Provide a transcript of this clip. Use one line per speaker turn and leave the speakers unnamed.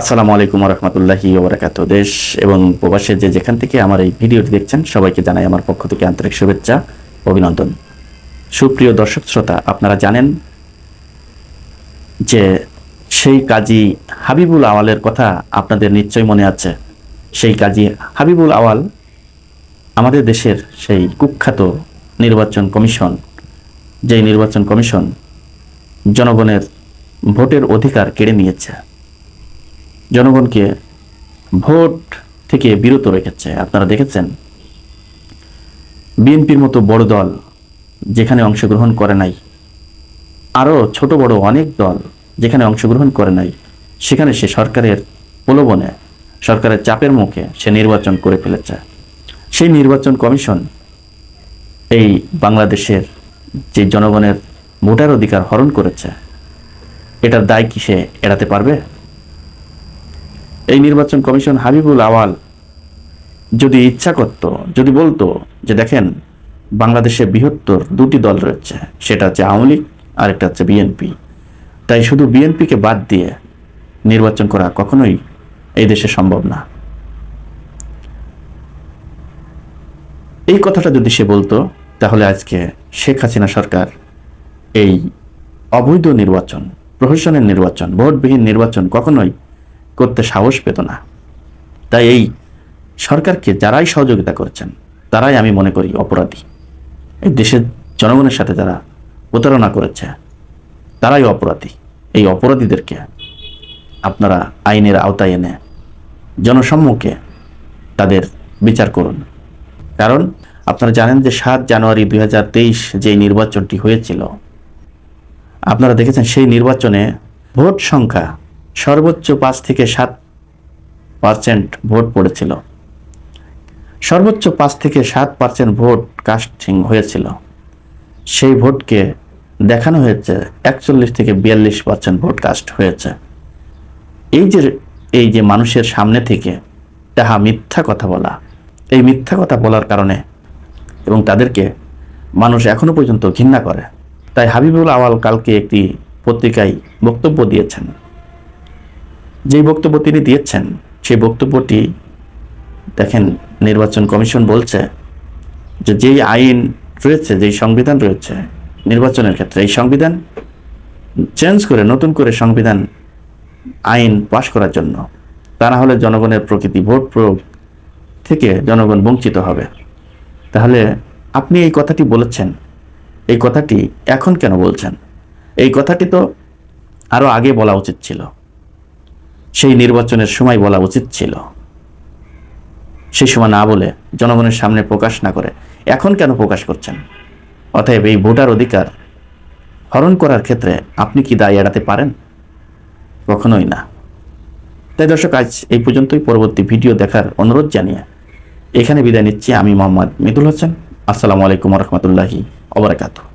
আসসালামু আলাইকুম রহমতুল্লাহি ওবরাকাত দেশ এবং প্রবাসে যে যেখান থেকে আমার এই ভিডিওটি দেখছেন, সবাইকে জানাই আমার পক্ষ থেকে আন্তরিক শুভেচ্ছা, অভিনন্দন। সুপ্রিয় দর্শক শ্রোতা, আপনারা জানেন যে সেই কাজী হাবিবুল আওয়ালের কথা আপনাদের নিশ্চয় মনে আছে। সেই কাজী হাবিবুল আওয়াল আমাদের দেশের সেই কুখ্যাত নির্বাচন কমিশন, যেই নির্বাচন কমিশন জনগণের ভোটের অধিকার কেড়ে নিয়েছে। জনগণকে ভোট থেকে বিরত রেখেছে। আপনারা দেখেছেন? বিএনপির মতো বড় দল যেখানে অংশগ্রহণ করে নাই আরও ছোট বড় অনেক দল যেখানে অংশগ্রহণ করে নাই, সেখানে সে সরকারের প্রলোভনে, সরকারের চাপের মুখে সে নির্বাচন করে ফেলেছে। সেই নির্বাচন কমিশন এই বাংলাদেশের যে জনগণের ভোটার অধিকার হরণ করেছে, এটার দায় কি সে এড়াতে পারবে? এই নির্বাচন কমিশন হাবিবুল আওয়াল যদি ইচ্ছা করত, যদি বলতো যে দেখেন বাংলাদেশে বৃহত্তর দুটি দল রয়েছে, সেটা হচ্ছে আওয়ামী লীগ আর একটা হচ্ছে বিএনপি। তাই শুধু বিএনপিকে বাদ দিয়ে নির্বাচন করা কখনোই এই দেশে সম্ভব না। এই কথাটা যদি সে বলতো, তাহলে আজকে শেখ হাসিনা সরকার এই অবৈধ নির্বাচন, প্রহসনের নির্বাচন, ভোটবিহীন নির্বাচন কখনোই করতে সাহস পেত না। তাই এই সরকারকে যারাই সহযোগিতা করছেন, তারাই আমি মনে করি অপরাধী। এই দেশের জনগণের সাথে যারা প্রতারণা করেছে, তারাই অপরাধী। এই অপরাধীদেরকে আপনারা আইনের আওতায় এনে জনসম্মুখে তাদের বিচার করুন। কারণ আপনারা জানেন যে সাত জানুয়ারি দুই যে নির্বাচনটি হয়েছিল, আপনারা দেখেছেন সেই নির্বাচনে ভোট সংখ্যা সর্বোচ্চ পাঁচ থেকে সাত পার্সেন্ট ভোট পড়েছিল। সর্বোচ্চ পাঁচ থেকে সাত পার্সেন্ট ভোট কাস্টিং হয়েছিল। সেই ভোটকে দেখানো হয়েছে, একচল্লিশ থেকে বিয়াল্লিশ পার্সেন্ট ভোট কাস্ট হয়েছে। এই যে এই যে মানুষের সামনে থেকে তাহা মিথ্যা কথা বলা, এই মিথ্যা কথা বলার কারণে এবং তাদেরকে মানুষ এখনও পর্যন্ত ঘৃণা করে। তাই হাবিবুল আওয়াল কালকে একটি পত্রিকায় বক্তব্য দিয়েছেন। যেই বক্তব্য তিনি দিয়েছেন, সেই বক্তব্যটি, দেখেন, নির্বাচন কমিশন বলছে যে যেই আইন রয়েছে, যেই সংবিধান রয়েছে নির্বাচনের ক্ষেত্রে, এই সংবিধান চেঞ্জ করে, নতুন করে সংবিধান আইন পাশ করার জন্য, তা না হলে জনগণের প্রকৃতি ভোট প্রয়োগ থেকে জনগণ বঞ্চিত হবে। তাহলে আপনি এই কথাটি বলেছেন, এই কথাটি এখন কেন বলছেন? এই কথাটি তো আরও আগে বলা উচিত ছিল। সেই নির্বাচনের সময় বলা উচিত ছিল। সেই সময় না বলে জনগণের সামনে প্রকাশ না করে এখন কেন প্রকাশ করছেন? অতএব এই ভোটার অধিকার হরণ করার ক্ষেত্রে আপনি কি দায় এড়াতে পারেন? কখনোই না। তাই দর্শক, আজ এই পর্যন্তই। পরবর্তী ভিডিও দেখার অনুরোধ জানিয়ে এখানে বিদায় নিচ্ছি। আমি মোহাম্মদ মিদুল হোসেন। আসসালামু আলাইকুম রহমতুল্লাহি অবরাকাতু